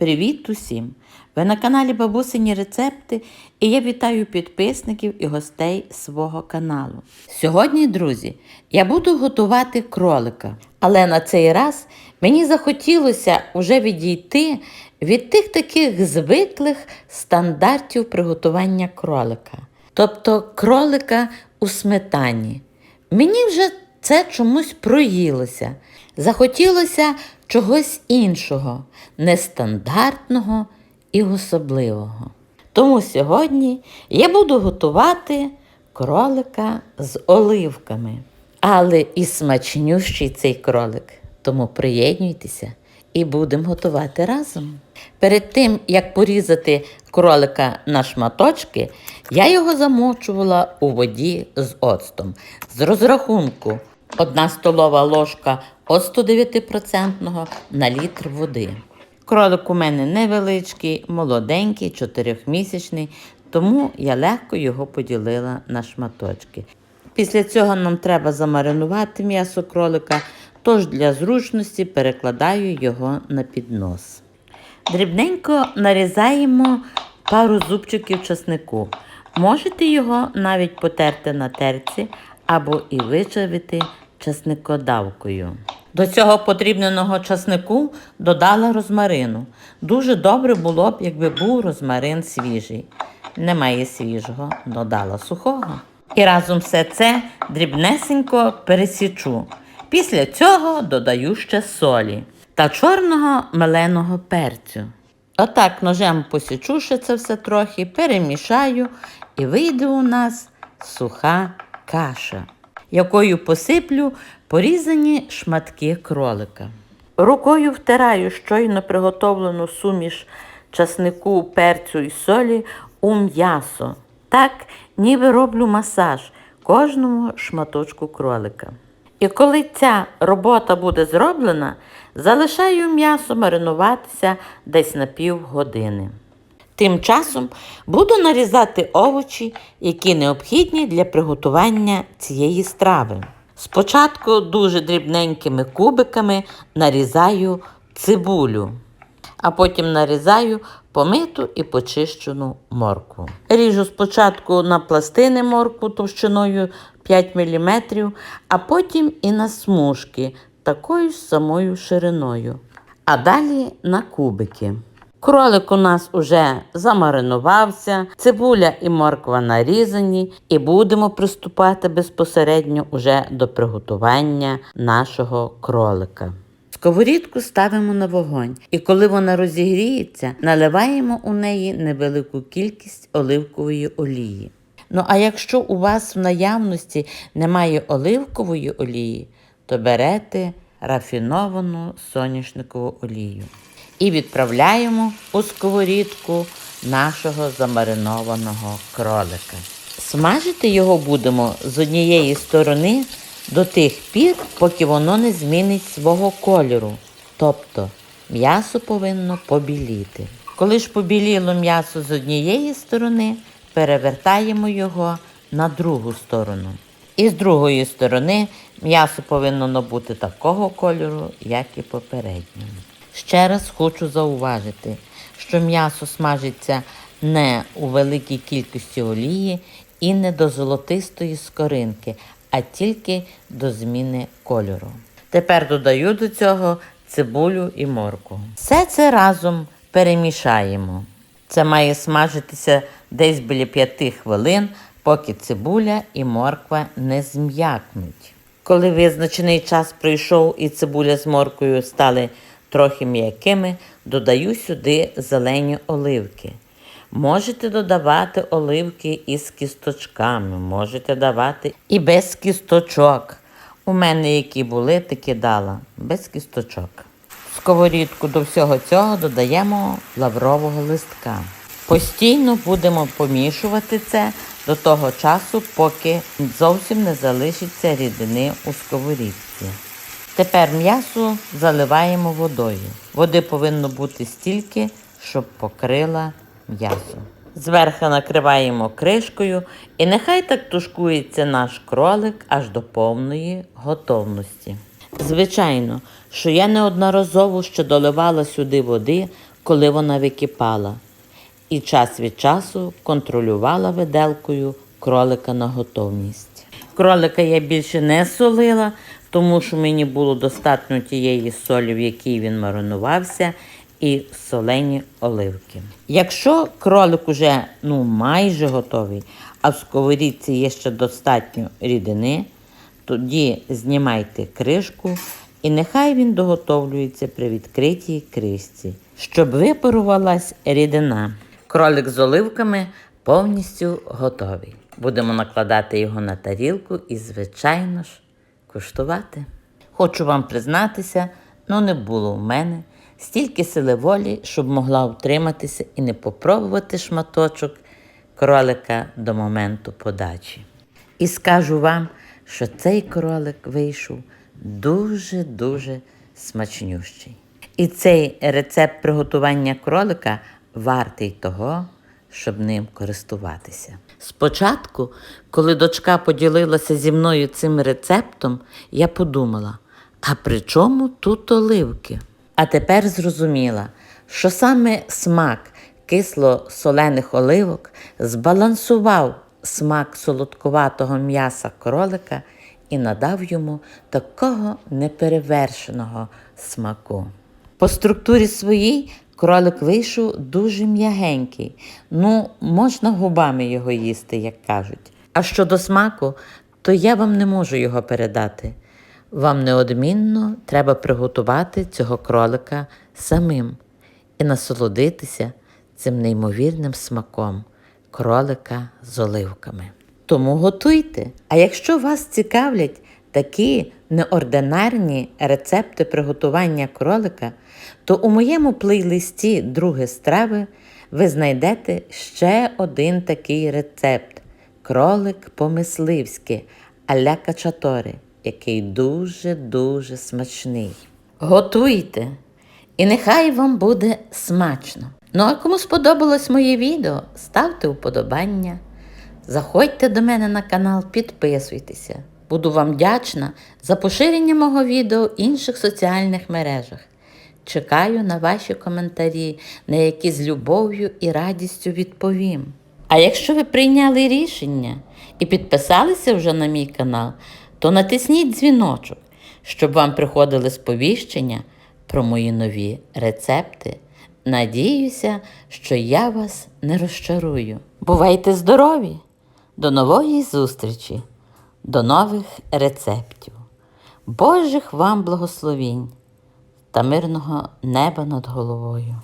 Привіт усім! Ви на каналі Бабусині Рецепти і я вітаю підписників і гостей свого каналу. Сьогодні, друзі, я буду готувати кролика, але на цей раз мені захотілося вже відійти від тих таких звиклих стандартів приготування кролика, тобто кролика у сметані. Мені вже це чомусь проїлося. Захотілося чогось іншого, нестандартного і особливого. Тому сьогодні я буду готувати кролика з оливками. Але і смачнющий цей кролик. Тому приєднуйтеся і будемо готувати разом. Перед тим, як порізати кролика на шматочки, я його замочувала у воді з оцтом. З розрахунку 1 столова ложка оцту 9% на літр води. Кролик у мене невеличкий, молоденький, 4-місячний, тому я легко його поділила на шматочки. Після цього нам треба замаринувати м'ясо кролика, тож для зручності перекладаю його на піднос. Дрібненько нарізаємо пару зубчиків часнику. Можете його навіть потерти на терці або і вичавити часникодавкою. До цього потрібного часнику додала розмарину. Дуже добре було б, якби був розмарин свіжий. Немає свіжого, додала сухого. І разом все це дрібнесенько пересічу. Після цього додаю ще солі та чорного меленого перцю. Отак ножем посічу ще це все трохи, перемішаю і вийде у нас суха каша, якою посиплю порізані шматки кролика. Рукою втираю щойно приготовлену суміш часнику, перцю і солі у м'ясо. Так, ніби роблю масаж кожному шматочку кролика. І коли ця робота буде зроблена, залишаю м'ясо маринуватися десь на півгодини. Тим часом буду нарізати овочі, які необхідні для приготування цієї страви. Спочатку дуже дрібненькими кубиками нарізаю цибулю, а потім нарізаю помиту і почищену моркву. Ріжу спочатку на пластини моркву товщиною 5 мм, а потім і на смужки такою ж самою шириною, а далі на кубики. Кролик у нас уже замаринувався, цибуля і морква нарізані, і будемо приступати безпосередньо уже до приготування нашого кролика. Сковорідку ставимо на вогонь, і коли вона розігріється, наливаємо у неї невелику кількість оливкової олії. Ну а якщо у вас в наявності немає оливкової олії, то берете рафіновану соняшникову олію і відправляємо у сковорідку нашого замаринованого кролика. Смажити його будемо з однієї сторони до тих пір, поки воно не змінить свого кольору. Тобто м'ясо повинно побіліти. Коли ж побіліло м'ясо з однієї сторони, перевертаємо його на другу сторону. І з другої сторони м'ясо повинно набути такого кольору, як і попередньому. Ще раз хочу зауважити, що м'ясо смажиться не у великій кількості олії і не до золотистої скоринки, а тільки до зміни кольору. Тепер додаю до цього цибулю і морку. Все це разом перемішаємо. Це має смажитися десь біля 5 хвилин, поки цибуля і морква не зм'якнуть. Коли визначений час пройшов і цибуля з моркою стали трохи м'якими, додаю сюди зелені оливки. Можете додавати оливки із кісточками, можете давати і без кісточок. У мене які були, такі дала, без кісточок. В сковорідку до всього цього додаємо лаврового листка. Постійно будемо помішувати це до того часу, поки зовсім не залишиться рідини у сковорідці. Тепер м'ясо заливаємо водою. Води повинно бути стільки, щоб покрила м'ясо. Зверху накриваємо кришкою і нехай так тушкується наш кролик аж до повної готовності. Звичайно, що я неодноразово ще доливала сюди води, коли вона википала, і час від часу контролювала виделкою кролика на готовність. Кролика я більше не солила, тому що мені було достатньо тієї солі, в якій він маринувався, і солені оливки. Якщо кролик уже ну, майже готовий, а в сковорідці є ще достатньо рідини, тоді знімайте кришку і нехай він доготовлюється при відкритій кришці, щоб випарувалась рідина. Кролик з оливками повністю готовий. Будемо накладати його на тарілку і, звичайно ж, куштувати. Хочу вам признатися, ну не було в мене стільки сили волі, щоб могла утриматися і не попробувати шматочок кролика до моменту подачі. І скажу вам, що цей кролик вийшов дуже-дуже смачнющий. І цей рецепт приготування кролика вартий того, щоб ним користуватися. Спочатку, коли дочка поділилася зі мною цим рецептом, я подумала, а при чому тут оливки? А тепер зрозуміла, що саме смак кисло-солених оливок збалансував смак солодкуватого м'яса кролика і надав йому такого неперевершеного смаку. По структурі своїй кролик вийшов дуже м'ягенький. Ну, можна губами його їсти, як кажуть. А щодо смаку, то я вам не можу його передати. Вам неодмінно треба приготувати цього кролика самим і насолодитися цим неймовірним смаком кролика з оливками. Тому готуйте. А якщо вас цікавлять такі неординарні рецепти приготування кролика, то у моєму плейлисті Друге страви ви знайдете ще один такий рецепт кролик по-мисливськи аля качатори, який дуже-дуже смачний. Готуйте! І нехай вам буде смачно. Ну а кому сподобалось моє відео, ставте вподобання. Заходьте до мене на канал, підписуйтеся. Буду вам вдячна за поширення мого відео в інших соціальних мережах. Чекаю на ваші коментарі, на які з любов'ю і радістю відповім. А якщо ви прийняли рішення і підписалися вже на мій канал, то натисніть дзвіночок, щоб вам приходили сповіщення про мої нові рецепти. Надіюся, що я вас не розчарую. Бувайте здорові! До нової зустрічі, до нових рецептів. Божих вам благословінь та мирного неба над головою.